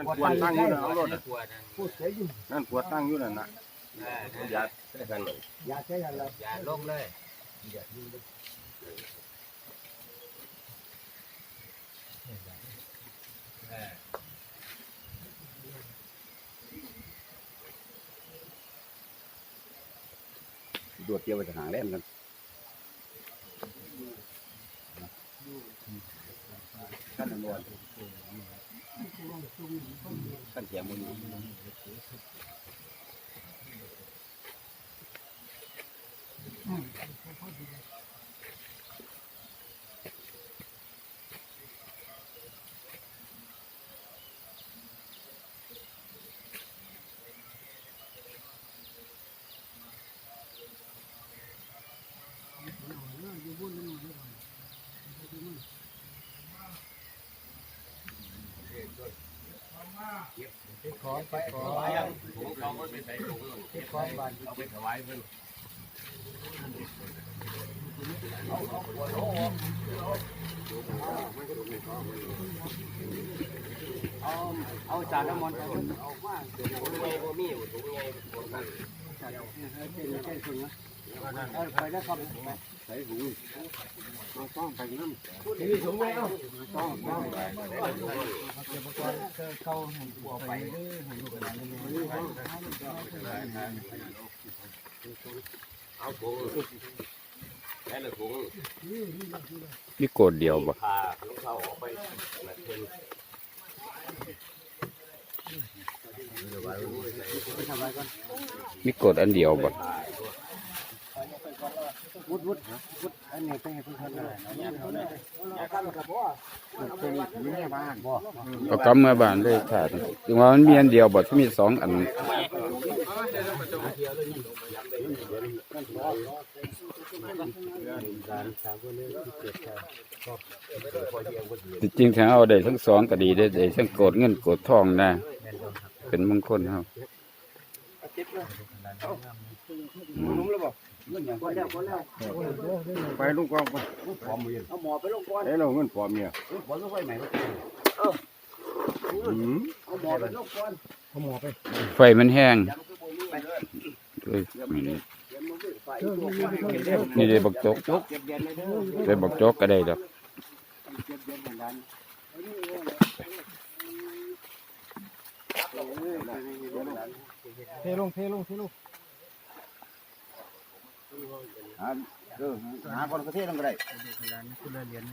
นั่นกวนตั้งอยู่นั่นเอารถไม่น่ะกลัวนั่นพูดเสียอยู่นั่นกวนตั้งอยู่นั่นน่ะเออนั่นอย่าใช้กันเลยอย่าใช้กันแล้วอย่าลงเลยเออตรวจเกี่ยวไปทหารเล่นกันขั้นตำรวจ ขั้นเสียงมือ ขอไปขอผมเอาไปใส่ถุงที่ขอบ้านเอาไปถวายเพิ่นเอาเอาจานน้ำมันต์เอาเอามาถุงใหญ่บ่มีถุงใหญ่บ่มีใช่ ใช่ถุงนะเอาไปนะครับใส่หูมาต้องไปน้ำมีถุงไหมเอ้าต้องต้องเก็บก่อนเข้าห้บัวไปด้อให้ลูกหลานเอเอาถุงแค่ละถุงมีโกดเดียวบ่พาลูกเขาออกไปนั่นเพิ่นนมีโกดอันเดียวบ่ วุดวุดวุดอันนี้ไปให้เพิ่นทำอะไรเนี่ยเขาเนี่ยอย่าทำกับบ่เป็นอยู่ในบ้านบ่เอากลับมาบ้านเลยค่ะถึงว่ามันมีอันเดียวบ่ที่มีสองอันจริงๆถ้าเอาได้ทั้งสองก็ดีได้ได้ทั้งโกดเงินโกดทองนะเป็นมงคลเฮา อืมเงินอย่างก็แล้วก็แล้วไปลุงกองไปเอาหมอไปลงก่อนเอ้เราเงินปอมเนี่ยบ่ลงไปไหนอืมเอาหมอไปลงก่อนเอาหมอไปไฟมันแห้งนี่ได้บักจกเก็บเย็นเลยเด้อได้บักจกก็ได้ดอกเเย็นอย่างนั้นเทลงเทลงเทลงหาเออหาคนประเทศนั่นก็ได้คุณเรียน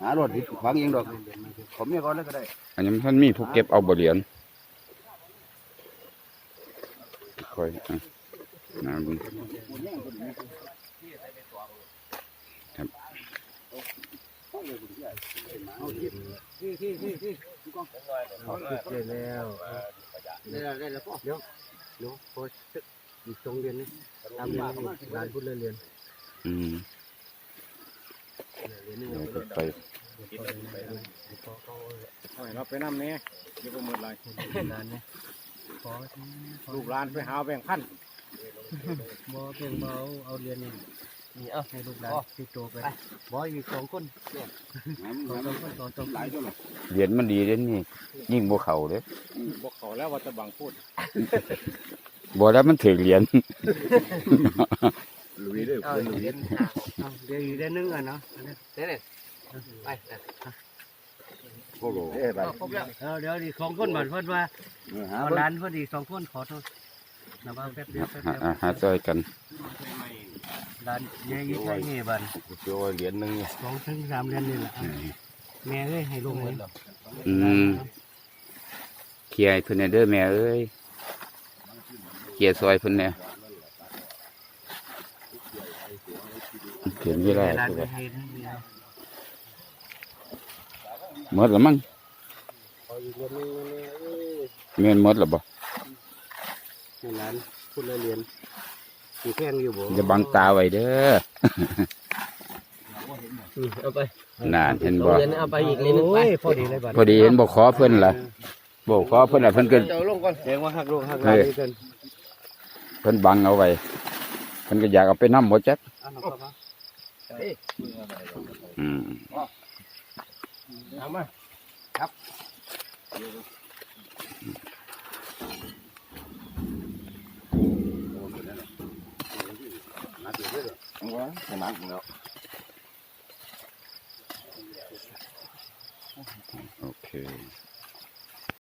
หารถที่ขวางเองดอกผมเนี่ยก่อนเลยก็ได้ อันนี้มันมีผู้เก็บเอาบ่เหรียญค่อยอะนะเบิ่งที่ที่ที่ที่เอาเก็บเลยแล้ว ได้แล้วได้แล้วพ่อเดี๋ยวเดี๋ยวพออยู่ตรงเรียนนี่ตามเรียนร้านพูดเรียนอืมเรียนนี่เดี๋ยวก็ไปเราไปน้ำเนี่ยเดี๋ยวก็หมดเลยร้านนี่ขอลูกหลานไปหาแบ่งพันบ่เพียงเบาเอาเรียนนี่ นี่เอาให้ลูกหลานติดตัวไปบ่อยู่สองคนสองคนสองคนหลายตัวเลยเหรียญมันดีเด้นี่ยิ่งบ่เข้าเด้บอกเขาแล้วว่าจะบังพูดบ่แล้วมันถึงเหรียญลุยด้วยเอาลุยเรียนเอาเรียนอยู่ได้นึงอะเนาะเด้ไปโอ้โหเอ้ยไปครบแล้วเออเดี๋ยวอีกสองคนบัดเพิ่นว่าหาเอาเบิ่งร้านเพิ่นอีกสองคนขอโทษนะว่าแป๊บเดียวแป๊บหาเดียวอ่าหาซอยกัน ร้านใหญ่ยิ่งใหญ่นี่บัดเจอเหรียญหนึ่งสองถึงสามเดือนนี่แหละแม่เอ้ยให้ลงเลยอืมเคลียร์ให้เพิ่นแหน่เด้อแม่เอ้ยเคลียร์ซอยเพิ่นแหน่เขียนเวลาร้านคือไปว่าให้นั่นนี่หมดแล้วมั้งขออีกเดือนนึงเอ้ยเงินหมดแล้วบ่ในร้านพูดเรียน มีแพงอยู่บ่จะบังตาไว้เด้อเอาไปนานเห็นบ่เรียนเอาไปอีกเลยนึงไปพอดีเลยบัดพอดีเห็นบ่ขอเพิ่นล่ะบ่ขอเพิ่นล่ะเพิ่นก็เจ้าลงก่อนแสดงว่าหักลงหักลงนี่กันเพิ่นบังเอาไว้เพิ่นก็อยากเอาไปนำบ่จักเอาหน่อยครับอืมเอามาว่าข นาดแล้วโอเค